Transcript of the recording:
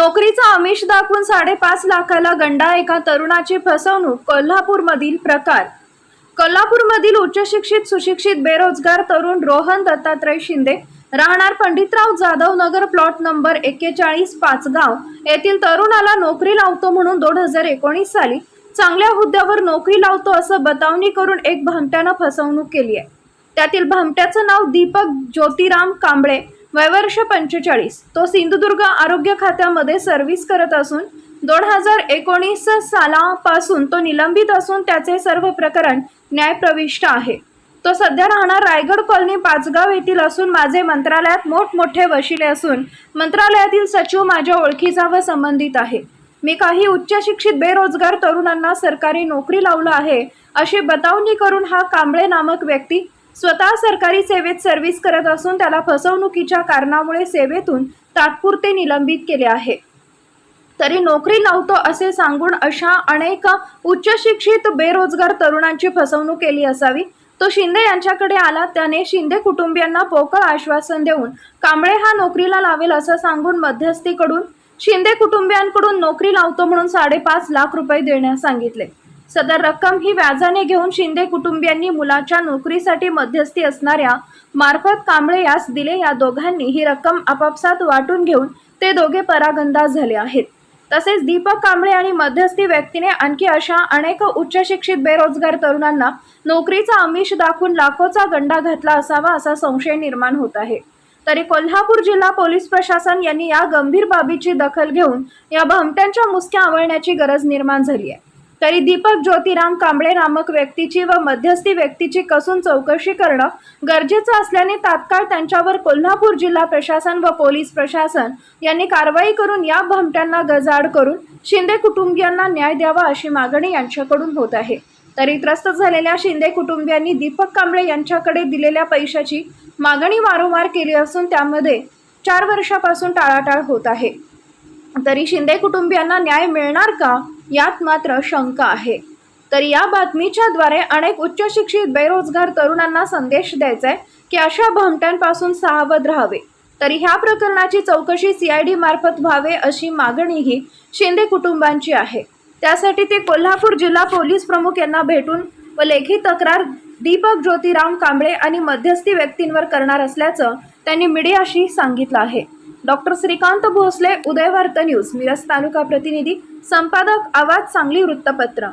नोकरीचा आमिष दाखवून साडेपाच लाखाला गंडा एका तरुणाची फसवणूक कोल्हापूरमधील प्रकार. कोल्हापूरमधील उच्च शिक्षित सुशिक्षित बेरोजगार तरुण रोहन दत्तात्रय शिंदे राहणार पंडितराव जाधव नगर प्लॉट नंबर एक्केचाळीस पाचगाव. येथील तरुणाला नोकरी लावतो म्हणून दोन हजार एकोणीस साली चांगल्या हुद्द्यावर नोकरी लावतो असं बतावणी करून एक भामट्यानं फसवणूक केली आहे. त्यातील भामट्याचं नाव दीपक ज्योतिराम कांबळे वयवर्ष पंचेचाळीस. तो सिंधुदुर्ग आरोग्य खात्यामध्ये सर्व्हिस करत असून दोन हजार एकोणीस सालापासून तो निलंबित असून त्याचे सर्व प्रकरण न्यायप्रविष्ट आहे. तो सध्या राहणार रायगड कॉलनी पाचगाव येथील असून माझे मंत्रालयात मोठमोठे वशिले असून मंत्रालयातील सचिव माझ्या ओळखीचा व संबंधित आहे. मी काही उच्च शिक्षित बेरोजगार तरुणांना सरकारी नोकरी लावलं आहे अशी बतावणी करून हा कांबळे नामक व्यक्ती स्वतः सरकारी सेवेत सर्व्हिस करत असून त्याला फसवणुकीच्या कारणामुळे सेवेतून तात्पुरते निलंबित केले आहे. तरी नोकरी लावतो असे सांगून अशा अनेक उच्च शिक्षित बेरोजगार तरुणांची फसवणूक केली असावी. तो शिंदे यांच्याकडे आला त्याने शिंदे कुटुंबियांना पोकळ आश्वासन देऊन कांबळे हा नोकरीला लावेल असं सांगून मध्यस्थीकडून शिंदे कुटुंबियांकडून नोकरी लावतो म्हणून साडेपाच लाख रुपये देण्यास सांगितले. सदर रक्कम ही व्याजाने घेऊन शिंदे कुटुंबियांनी मुलाच्या नोकरीसाठी मध्यस्थी असणाऱ्या मार्फत कांबळे यास दिले. या दोघांनी ही रक्कम आपापसात वाटून घेऊन ते दोघे परागंदाज झाले आहेत. तसेच दीपक कांबळे आणि मध्यस्थी व्यक्तीने आणखी अशा अनेक उच्च शिक्षित बेरोजगार तरुणांना नोकरीचा आमिष दाखवून लाखोचा गंडा घातला असावा असा संशय निर्माण होत आहे. तरी कोल्हापूर जिल्हा पोलीस प्रशासन यांनी या गंभीर बाबीची दखल घेऊन या भमट्यांच्या मुसक्या आवळण्याची गरज निर्माण झाली आहे. तरी दीपक ज्योतिराम कांबळे नामक व्यक्तीची व मध्यस्थी व्यक्तीची कसून चौकशी करणं गरजेचं असल्याने तात्काळ त्यांच्यावर कोल्हापूर जिल्हा प्रशासन व पोलीस प्रशासन यांनी कारवाई करून या भमट्यांना गजाड करून शिंदे कुटुंबियांना न्याय द्यावा अशी मागणी यांच्याकडून होत आहे. तरी त्रस्त झालेल्या शिंदे कुटुंबियांनी दीपक कांबळे यांच्याकडे दिलेल्या पैशाची मागणी वारंवार केली असून त्यामध्ये चार वर्षापासून टाळाटाळ होत आहे. तरी शिंदे कुटुंबियांना न्याय मिळणार का? यात मात्र शंका आहे. तर या बातमीच्या द्वारे अनेक उच्चशिक्षित बेरोजगार तरुणांना संदेश द्यायचा आहे की अशा भामट्यांपासून सावध राहावे. तरी ह्या प्रकरणाची चौकशी सीआयडी मार्फत व्हावे अशी मागणीही शिंदे कुटुंबांची आहे. त्यासाठी ते कोल्हापूर जिल्हा पोलीस प्रमुख यांना भेटून व लेखी तक्रार दीपक ज्योतिराम कांबळे आणि मध्यस्थी व्यक्तींवर करणार असल्याचं त्यांनी मीडियाशी सांगितलं आहे. डॉक्टर श्रीकांत भोसले उदयवार्ता न्यूज मिरज तालुका प्रतिनिधी संपादक आवाज सांगली वृत्तपत्र.